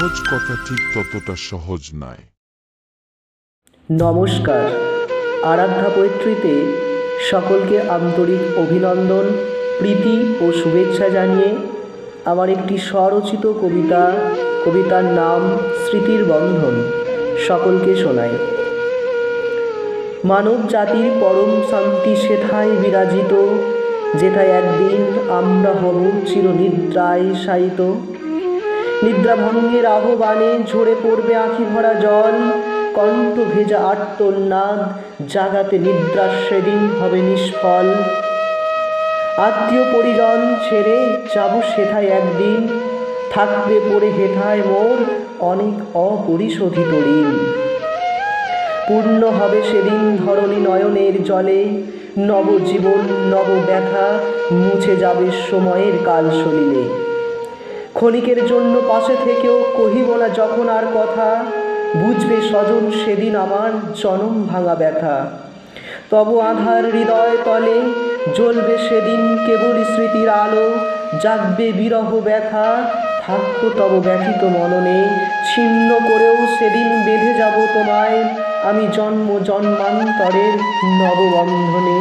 সহজ কথা ঠিক ততটা সহজ নয়। নমস্কার। আরাধ্যা পৈত্রীতে সকলকে আন্তরিক অভিনন্দন, প্রীতি ও শুভেচ্ছা জানিয়ে আমার একটি স্বরচিত কবিতা, কবিতার নাম স্মৃতির বন্ধন সকলকে শোনাই মানব জাতির পরম শান্তি সেথায় বিরাজিত, যেথায় একদিন আমরা হব চিরনিদ্রায় শায়িত। নিদ্রাভঙ্গের আহ্বানে ঝরে পড়বে আঁখি ভরা জল। কণ্ঠ ভেজা আর্তনাদ, জাগাতে নিদ্রা সেদিন হবে নিষ্ফল। আত্মীয় পরিজন ছেড়ে যাব সেথায় একদিন। থাকবে পড়ে হেথায় মোর অনেক অপরিশোধিত ঋণ। পূর্ণ হবে সেদিন ধরণী নয়নের জলে। নবজীবন নব ব্যথা মুছে যাবে সময়ের কাল সলিলে। ক্ষণিকের জন্য পাশে থেকেও কহিব না যখন আর কথা। বুঝবে স্বজন সেদিন আমার জনম ভাঙা ব্যথা। তব আধার হৃদয় তলে জ্বলবে সেদিন কেবল স্মৃতির আলো। জাগবে বিরহ ব্যথা, থাকব তব ব্যথিত মননে। ছিন্ন করেও সেদিন বেঁধে যাব তোমায়। আমি জন্ম জন্মান্তরের নববন্ধনে।